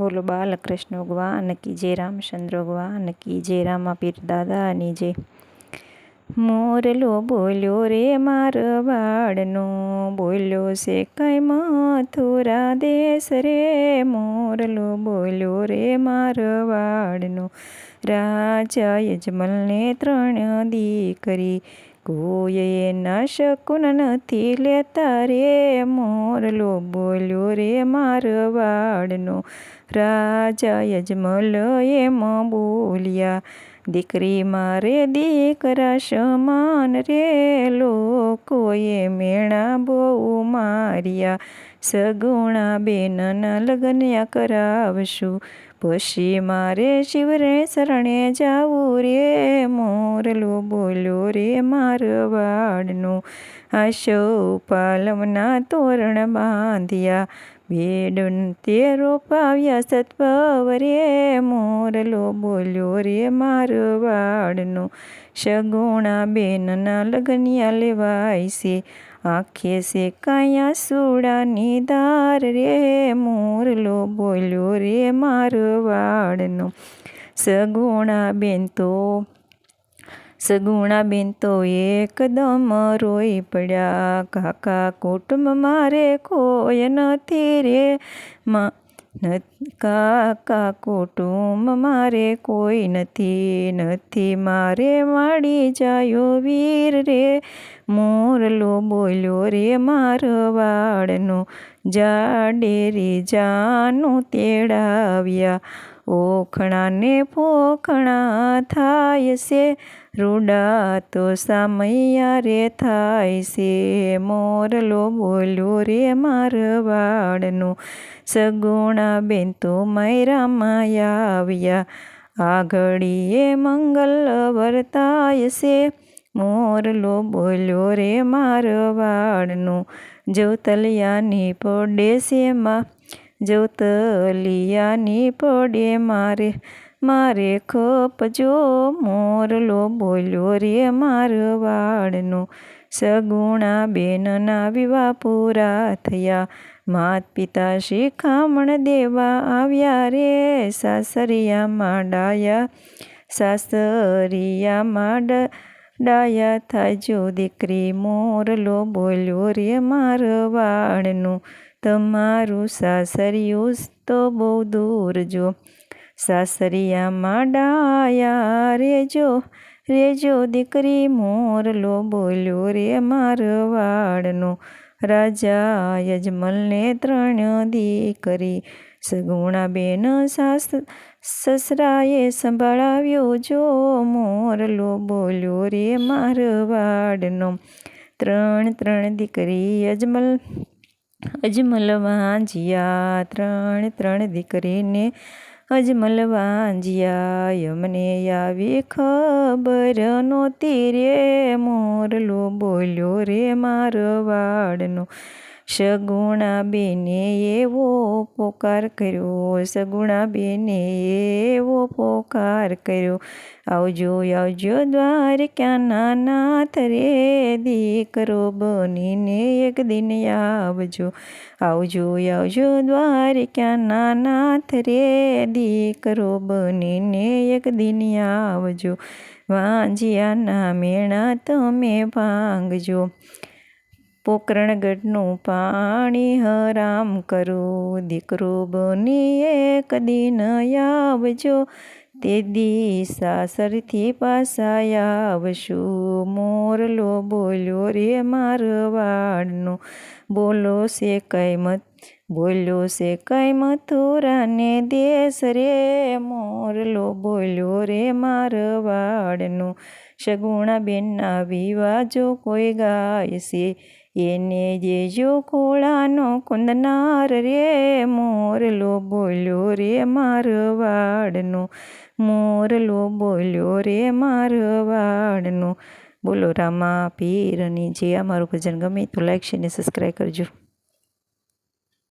બોલો બાલકૃષ્ણ ભગવાન, કી જય રામચંદ્ર ભગવાન, કી જય રામાપીર દાદાની જય. મોરલો બોલ્યો રે માર વાડનો, બોલ્યો છે કઈ મથુરા દેશ રે. મોરલો બોલ્યો રે માર વાડનો, રાજા યજમલને ત્રણ દીકરી કોઈએ ન શકુન નથી લેતા રે મોરલો બોલ્યો રે મારવાડનો રાજા યજમલ એમ બોલ્યા દીકરી મારે દીકરા સમાન રે લોકોએ મેણા બહુ માર્યા સગુણા બેનના લગ્ન કરાવશું પછી મારે શિવરે શરણે જાવું રે મોરલો બોલ્યો રે મારવાડનો આશો પાલવના તોરણ બાંધ્યા બેડન તે રોપાવ્યા સત્પવરે મોરલો બોલ્યો રે મારવાડનો સગુણા બેનના લગનિયા લેવાય છે આંખે છે કયા સુડાની દાર રે મોરલો બોલ્યો રે મારવાડનો સગુણા બેન તો સગુણા બેન તો એકદમ રોઈ પડ્યા કાકા કુટુંબ મારે કોઈ નથી રે કાકા કુટુંબ મારે કોઈ નથી નથી મારે માડી જાયો વીર રે મોરલો બોલ્યો રે મારવાડનો જાડેરી જાનું તેડાવ્યા ઓખણાને પોખણા થાય છે રૂડા તો સામૈયા રે થાય છે મોરલો બોલ્યો રે મારવાડનો સગુણા બેન તો માયરામાં આવ્યા આ ઘડીએ મંગલ વર્તાય છે મોરલો બોલ્યો, રે મારવાડનું જોતલિયાની પડે છે જોતલિયાની પડે મારે મારે ખપજો. મોરલો બોલ્યો, રે મારવાડનું સગુણા બેનના વિવાહ પૂરા થયા. માત પિતા શિખામણ દેવા આવ્યા રે, સાસરિયામાં ડાયા, સાસરિયામાં ડાયા થાજો દીકરી મોરલો બોલ્યો રે મારવાડનું તમારું સાસરિયું તો બહુ દૂર જો. સાસરિયામાં ડાયા રેજો રેજો દીકરી મોરલો બોલ્યો રે મારવાડનો રાજા યજમલને ત્રણ દીકરી. સગુણા બેન સાસ સસરાએ સંભળાવ્યો જો મોરલો બોલ્યો, રે મારવાડનો ત્રણ ત્રણ દીકરી અજમલ અજમલ વાંજિયા ત્રણ ત્રણ દીકરીને અજમલ વાંજિયા યમને આવી ખબર નહોતી રે મોરલો બોલ્યો રે મારવાડનો. સગુણા બેને એવો પોકાર કર્યો સગુણા બેને એવો પોકાર કર્યો. આવજો આવજો દ્વારકાના નાથ રે દીકરો બનીને એક દિન આવજો. આવજો આવજો દ્વારકાના નાથ રે દીકરો બનીને એક દિન આવજો. વાંજિયાના મેણા તમે ભાંગજો પોકરણગઢનું પાણી હરામ કરો. દીકરો બની એક દિન આવજો. તે દી સાસરથી પાછા આવશું. મોરલો બોલ્યો, રે મારવાડનો બોલો છે કઈ મત બોલ્યો છે કઈ મથુરાને દેશ રે. મોરલો બોલ્યો, રે મારવાડનો સગુણા બેનના વિવાજો કોઈ ગાય છે. એને જેજો ખોળાનો કુંદનાર રે મોરલો બોલ્યો રે મારવાડનો મોરલો બોલ્યો રે મારવાડનો બોલો રામા પીરની જે અમારું ભજન ગમે તો લાઈક છે ને સબસ્ક્રાઈબ કરજો